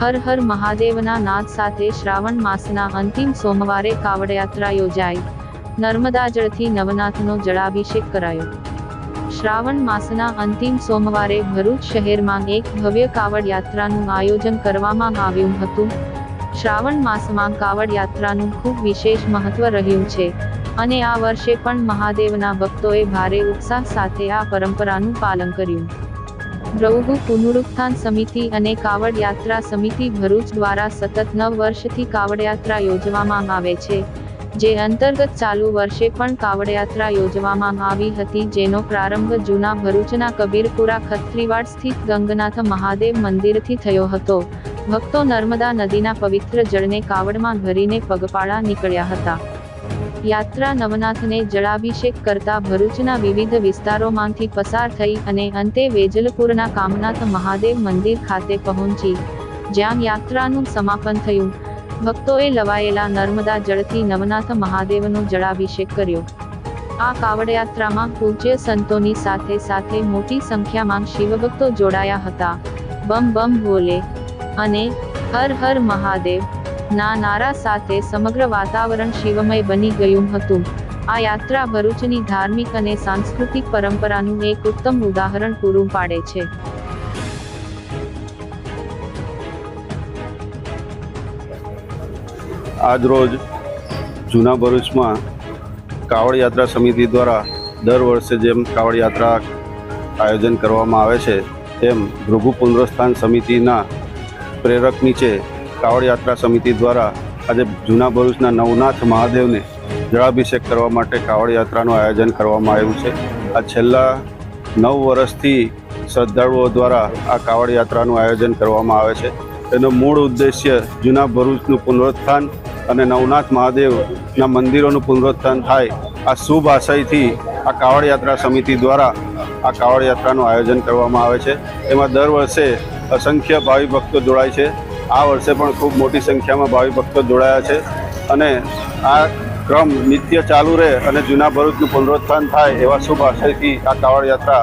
હર હર મહાદેવના નાદ સાથે શ્રાવણ માસના અંતિમ સોમવારે કાવડયાત્રા યોજાઈ. નર્મદા જળથી નવનાથનો જળાભિષેક કરાયો. શ્રાવણ માસના અંતિમ સોમવારે ભરૂચ શહેરમાં એક ભવ્ય કાવડ યાત્રાનું આયોજન કરવામાં આવ્યું હતું. શ્રાવણ માસમાં કાવડ યાત્રાનું ખૂબ વિશેષ મહત્વ રહ્યું છે અને આ વર્ષે પણ મહાદેવના ભક્તોએ ભારે ઉત્સાહ સાથે આ પરંપરાનું પાલન કર્યું. પ્રભુ પુનરુત્થાન સમિતિ અને કાવડ યાત્રા સમિતિ ભરૂચ દ્વારા સતત નવ વર્ષથી કાવડ યાત્રા યોજવામાં આવે છે, જે અંતર્ગત ચાલુ વર્ષે પણ કાવડ યાત્રા યોજવામાં આવી હતી, જેનો પ્રારંભ જૂના ભરૂચના કબીરપુરા ખત્રીવાડ સ્થિત ગંગનાથ મહાદેવ મંદિરથી થયો હતો. ભક્તો નર્મદા નદીના પવિત્ર જળને કાવડમાં ભરીને પગપાળા નીકળ્યા હતા. યાત્રા નવનાથને જળાભિષેક કરતા ભરૂચના વિવિધ વિસ્તારોમાંથી પસાર થઈ અને અંતે વેજલપુરના કામનાથ મહાદેવ મંદિર ખાતે પહોંચી. જ્યાં યાત્રાનું સમાપન થયું. ભક્તોએ લવાયેલા નર્મદા જળથી નવનાથ મહાદેવનો જળાભિષેક કર્યો. આ કાવડયાત્રામાં પૂજ્ય સંતોની સાથે સાથે મોટી સંખ્યામાં શિવભક્તો જોડાયા હતા. બમ બમ ભોલે અને હર હર મહાદેવ. ના નારા સાથે સમગ્ર વાતાવરણ શિવમય બની ગયું હતું. આ યાત્રા ભરૂચની ધાર્મિક અને સાંસ્કૃતિક પરંપરાનું એક ઉત્તમ ઉદાહરણ પૂરું પાડે છે. આજ રોજ જૂના ભરૂચમાં કાવડ યાત્રા સમિતિ દ્વારા દર વર્ષે જેમ કાવડ યાત્રા આયોજન કરવામાં આવે છે, તેમ ભૃગુ પુનરસ્થાન સમિતિના પ્રેરક નીચે કાવડ યાત્રા સમિતિ દ્વારા આજે જૂના ભરૂચના નવનાથ મહાદેવને જળાભિષેક કરવા માટે કાવડ યાત્રાનું આયોજન કરવામાં આવ્યું છે. આ છેલ્લા નવ વર્ષથી શ્રદ્ધાળુઓ દ્વારા આ કાવડ યાત્રાનું આયોજન કરવામાં આવે છે. તેનો મૂળ ઉદ્દેશ્ય જૂના ભરૂચનું પુનરુત્થાન અને નવનાથ મહાદેવના મંદિરોનું પુનરુત્થાન થાય આ શુભ આશયથી આ કાવડ યાત્રા સમિતિ દ્વારા આ કાવડ યાત્રાનું આયોજન કરવામાં આવે છે. એમાં દર વર્ષે અસંખ્ય ભાવિ ભક્તો જોડાય છે. આ વર્ષે પણ ખૂબ મોટી સંખ્યામાં ભાવિ ભક્તો જોડાયા છે અને આ ક્રમ નિત્ય ચાલુ રહે અને જૂના ભરૂચનું પુનરુત્થાન થાય એવા શુભ આશયથી આ કાવડ યાત્રા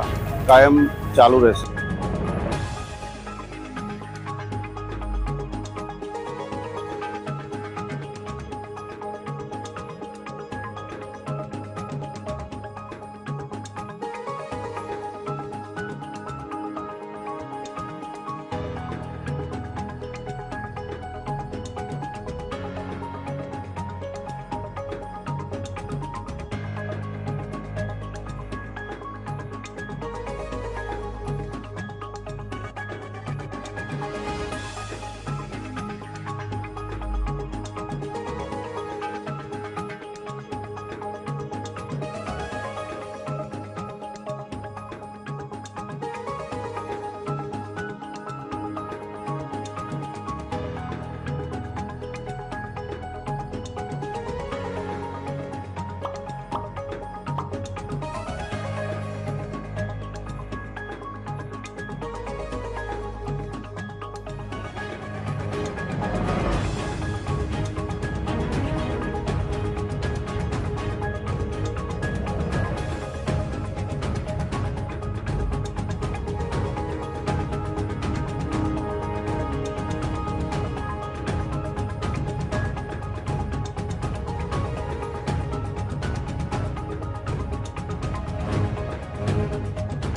કાયમ ચાલુ રહેશે.